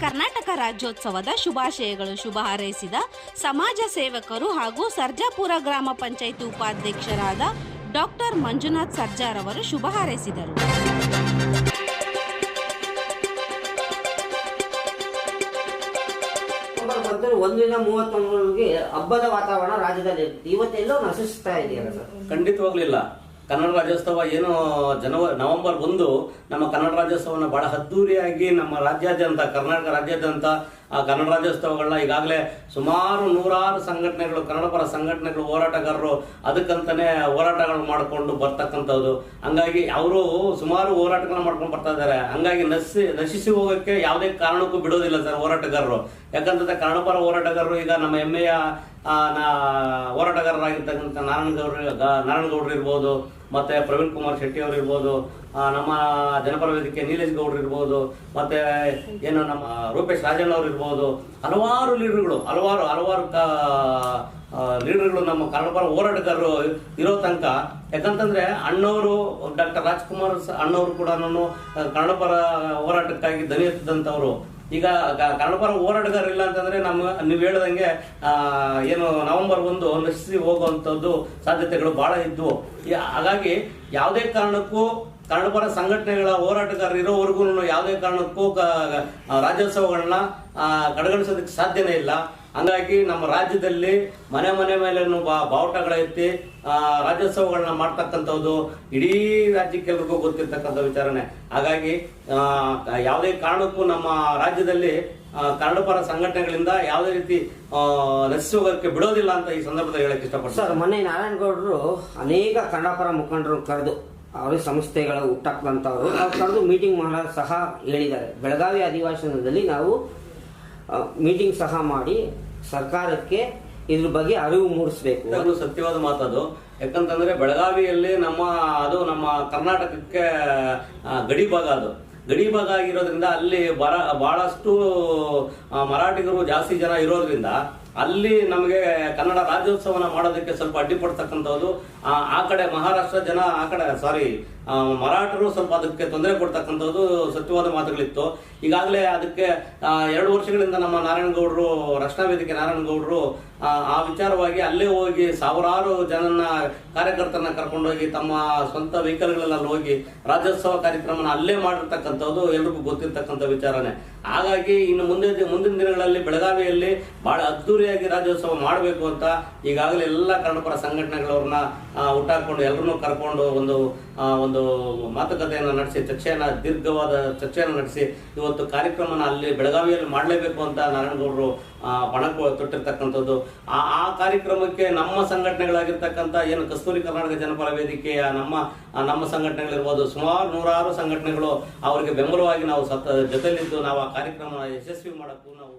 ಕರ್ನಾಟಕ ರಾಜ್ಯೋತ್ಸವದ ಶುಭಾಶಯಗಳು. ಶುಭ ಹಾರೈಸಿದ ಸಮಾಜ ಸೇವಕರು ಹಾಗೂ ಸರ್ಜಾಪುರ ಗ್ರಾಮ ಪಂಚಾಯಿತಿ ಉಪಾಧ್ಯಕ್ಷರಾದ ಡಾಕ್ಟರ್ ಮಂಜುನಾಥ್ ಸರ್ಜಾರ್ ಅವರು ಶುಭ ಹಾರೈಸಿದರು. ಒಂದರಿಂದ ಮೂವತ್ತೊಂದರವರೆಗೆ ಹಬ್ಬದ ವಾತಾವರಣ ರಾಜ್ಯದಲ್ಲಿ ಇವತ್ತೆಲ್ಲೋ ನಶಿಸ್ತಾ ಇದೆಯಲ್ಲ ಸರ್? ಖಂಡಿತವಾಗ್ಲೂ ಇಲ್ಲ. ಕನ್ನಡ ರಾಜ್ಯೋತ್ಸವ ಏನು ಜನವರಿ ನವೆಂಬರ್ ಒಂದು, ನಮ್ಮ ಕನ್ನಡ ರಾಜ್ಯೋತ್ಸವನ ಬಹಳ ಅದ್ದೂರಿಯಾಗಿ ನಮ್ಮ ರಾಜ್ಯಾದ್ಯಂತ, ಕರ್ನಾಟಕ ರಾಜ್ಯಾದ್ಯಂತ, ಆ ಕನ್ನಡ ರಾಜ್ಯೋತ್ಸವಗಳನ್ನ ಈಗಾಗಲೇ ಸುಮಾರು ನೂರಾರು ಸಂಘಟನೆಗಳು, ಕನ್ನಡ ಪರ ಸಂಘಟನೆಗಳು, ಹೋರಾಟಗಾರರು ಅದಕ್ಕಂತಾನೆ ಹೋರಾಟಗಳು ಮಾಡಿಕೊಂಡು ಬರ್ತಕ್ಕಂಥದ್ದು. ಹಂಗಾಗಿ ಅವರು ಸುಮಾರು ಹೋರಾಟಗಳನ್ನ ಮಾಡ್ಕೊಂಡು ಬರ್ತಾ ಇದ್ದಾರೆ. ಹಂಗಾಗಿ ನಶಿ ನಶಿಸಿ ಹೋಗೋಕ್ಕೆ ಯಾವುದೇ ಕಾರಣಕ್ಕೂ ಬಿಡೋದಿಲ್ಲ ಸರ್ ಹೋರಾಟಗಾರರು. ಯಾಕಂತಂದ್ರೆ ಕನ್ನಡ ಪರ ಹೋರಾಟಗಾರರು ಈಗ ನಮ್ಮ ಹೆಮ್ಮೆಯ ಹೋರಾಟಗಾರರಾಗಿರ್ತಕ್ಕಂಥ ನಾರಾಯಣಗೌಡ್ರು ನಾರಾಯಣಗೌಡ್ರು ಇರ್ಬೋದು ಮತ್ತೆ ಪ್ರವೀಣ್ ಕುಮಾರ್ ಶೆಟ್ಟಿ ಅವರು ಇರ್ಬೋದು ನಮ್ಮ ಜನಪರ ವೇದಿಕೆ ನೀಲೇಶ್ ಗೌಡ್ರು ಇರ್ಬೋದು, ಮತ್ತೆ ಏನು ನಮ್ಮ ರೂಪೇಶ್ ರಾಜಣ್ಣ ಅವರು ಇರ್ಬೋದು, ಹಲವಾರು ಲೀಡರ್ಗಳು ಹಲವಾರು ಹಲವಾರು ಲೀಡರ್ಗಳು ನಮ್ಮ ಕನ್ನಡಪರ ಹೋರಾಟಗಾರರು ಇರೋ ತನಕ. ಯಾಕಂತಂದ್ರೆ ಅಣ್ಣವರು, ಡಾಕ್ಟರ್ ರಾಜ್ಕುಮಾರ್ ಅಣ್ಣವರು ಕೂಡ ಕನ್ನಡ ಪರ ಹೋರಾಟಕ್ಕಾಗಿ ದನಿ ಎತ್ತಿದಂಥವ್ರು ಈಗ ಕನ್ನಡಪರ ಕನ್ನಡ ಪರ ಹೋರಾಟಗಾರ ಇಲ್ಲ ಅಂತಂದ್ರೆ ನಮ್ಮ, ನೀವು ಹೇಳ್ದಂಗೆ ಏನು ನವೆಂಬರ್ ಒಂದು ನಶಿಸಿ ಹೋಗುವಂಥದ್ದು ಸಾಧ್ಯತೆಗಳು ಬಹಳ ಇದ್ವು. ಹಾಗಾಗಿ ಯಾವುದೇ ಕಾರಣಕ್ಕೂ ಕನ್ನಡ ಪರ ಸಂಘಟನೆಗಳ ಹೋರಾಟಗಾರರು ಇರೋವರೆಗೂ ಯಾವುದೇ ಕಾರಣಕ್ಕೂ ರಾಜ್ಯೋತ್ಸವಗಳನ್ನ ಕಡೆಗಣಿಸೋದಕ್ಕೆ ಸಾಧ್ಯನೇ ಇಲ್ಲ. ಹಂಗಾಗಿ ನಮ್ಮ ರಾಜ್ಯದಲ್ಲಿ ಮನೆ ಮನೆ ಮೇಲೆ ಬಾವುಟಗಳ ಎತ್ತಿ ರಾಜ್ಯೋತ್ಸವಗಳನ್ನ ಮಾಡ್ತಕ್ಕಂಥದ್ದು ಇಡೀ ರಾಜ್ಯಕ್ಕೆಲ್ರಿಗೂ ಗೊತ್ತಿರ್ತಕ್ಕಂಥ ವಿಚಾರಣೆ ಹಾಗಾಗಿ ಯಾವುದೇ ಕಾರಣಕ್ಕೂ ನಮ್ಮ ರಾಜ್ಯದಲ್ಲಿ ಕನ್ನಡ ಪರ ಸಂಘಟನೆಗಳಿಂದ ಯಾವುದೇ ರೀತಿ ನಶಿಸೋಗಕ್ಕೆ ನಶಿಸಿ ಬಿಡೋದಿಲ್ಲ ಅಂತ ಈ ಸಂದರ್ಭದಲ್ಲಿ ಹೇಳಕ್ಕೆ ಇಷ್ಟಪಡ್ತಾರೆ ಮೊನ್ನೆ ನಾರಾಯಣಗೌಡರು ಅನೇಕ ಕನ್ನಡ ಪರ ಮುಖಂಡರು ಕರೆದು ಅವರ ಸಂಸ್ಥೆಗಳ ಹುಟ್ಟಾಕಂಥವ್ರು ಅವ್ರು ಕರೆದು ಮೀಟಿಂಗ್ ಮಾಡೋದು ಸಹ ಹೇಳಿದ್ದಾರೆ. ಬೆಳಗಾವಿ ಅಧಿವೇಶನದಲ್ಲಿ ನಾವು ಮೀಟಿಂಗ್ ಸಹ ಮಾಡಿ ಸರ್ಕಾರಕ್ಕೆ ಇದ್ರ ಬಗ್ಗೆ ಅರಿವು ಮೂಡಿಸ್ಬೇಕು. ಅದು ಸತ್ಯವಾದ ಮಾತದು ಯಾಕಂತಂದ್ರೆ ಬೆಳಗಾವಿಯಲ್ಲಿ ನಮ್ಮ, ಅದು ನಮ್ಮ ಕರ್ನಾಟಕಕ್ಕೆ ಗಡಿ ಭಾಗ ಅದು. ಗಡಿ ಭಾಗ ಆಗಿರೋದ್ರಿಂದ ಅಲ್ಲಿ ಬರ, ಬಹಳಷ್ಟು ಮರಾಠಿಗರು ಜಾಸ್ತಿ ಜನ ಇರೋದ್ರಿಂದ ಅಲ್ಲಿ ನಮಗೆ ಕನ್ನಡ ರಾಜ್ಯೋತ್ಸವನ ಮಾಡೋದಕ್ಕೆ ಸ್ವಲ್ಪ ಅಡ್ಡಿಪಡ್ತಕ್ಕಂಥದ್ದು ಆ ಕಡೆ ಮಹಾರಾಷ್ಟ್ರ ಜನ ಆ ಕಡೆ ಸಾರಿ ಮರಾಠರು ಸ್ವಲ್ಪ ಅದಕ್ಕೆ ತೊಂದರೆ ಕೊಡ್ತಕ್ಕಂಥದ್ದು ಸತ್ಯವಾದ ಮಾತುಗಳಿತ್ತು. ಈಗಾಗಲೇ ಅದಕ್ಕೆ ಎರಡು ವರ್ಷಗಳಿಂದ ನಮ್ಮ ನಾರಾಯಣಗೌಡರು ರಕ್ಷಣಾ ವೇದಿಕೆ ನಾರಾಯಣಗೌಡರು ಆ, ವಿಚಾರವಾಗಿ ಅಲ್ಲೇ ಹೋಗಿ ಸಾವಿರಾರು ಜನನ ಕಾರ್ಯಕರ್ತರನ್ನ ಕರ್ಕೊಂಡೋಗಿ ತಮ್ಮ ಸ್ವಂತ ವೆಹಿಕಲ್ಗಳಲ್ಲಿ ಹೋಗಿ ರಾಜ್ಯೋತ್ಸವ ಕಾರ್ಯಕ್ರಮನ ಅಲ್ಲೇ ಮಾಡಿರ್ತಕ್ಕಂಥದ್ದು ಎಲ್ರಿಗೂ ಗೊತ್ತಿರ್ತಕ್ಕಂಥ ವಿಚಾರನೇ. ಹಾಗಾಗಿ ಇನ್ನು ಮುಂದೆ ಮುಂದಿನ ದಿನಗಳಲ್ಲಿ ಬೆಳಗಾವಿಯಲ್ಲಿ ಬಹಳ ಅದ್ದೂರಿಯಾಗಿ ರಾಜ್ಯೋತ್ಸವ ಮಾಡಬೇಕು ಅಂತ ಈಗಾಗಲೇ ಎಲ್ಲ ಕನ್ನಡಪರ ಸಂಘಟನೆಗಳವ್ರನ್ನ ಹುಟ್ಟಾಕೊಂಡು ಎಲ್ಲರನ್ನೂ ಕರ್ಕೊಂಡು ಒಂದು ಒಂದು ಮಾತುಕತೆಯನ್ನು ನಡೆಸಿ, ಚರ್ಚೆಯನ್ನು ದೀರ್ಘವಾದ ಚರ್ಚೆಯನ್ನು ನಡೆಸಿ ಇವತ್ತು ಕಾರ್ಯಕ್ರಮನ ಅಲ್ಲಿ ಬೆಳಗಾವಿಯಲ್ಲಿ ಮಾಡಲೇಬೇಕು ಅಂತ ನಾರಾಯಣಗೌಡರು ಪಣ ತೊಟ್ಟಿರ್ತಕ್ಕಂಥದ್ದು. ಆ ಆ ಕಾರ್ಯಕ್ರಮಕ್ಕೆ ನಮ್ಮ ಸಂಘಟನೆಗಳಾಗಿರ್ತಕ್ಕಂಥ ಏನು ಕಸ್ತೂರಿ ಕರ್ನಾಟಕ ಜನಪರ ವೇದಿಕೆಯ ನಮ್ಮ ನಮ್ಮ ಸಂಘಟನೆಗಳಿರ್ಬೋದು, ಸುಮಾರು ನೂರಾರು ಸಂಘಟನೆಗಳು ಅವರಿಗೆ ಬೆಂಬಲವಾಗಿ ನಾವು ಸತ್ತ ಜೊತೆಲಿದ್ದು ನಾವು ಆ ಕಾರ್ಯಕ್ರಮ ಯಶಸ್ವಿ ಮಾಡೋಕ್ಕೂ ನಾವು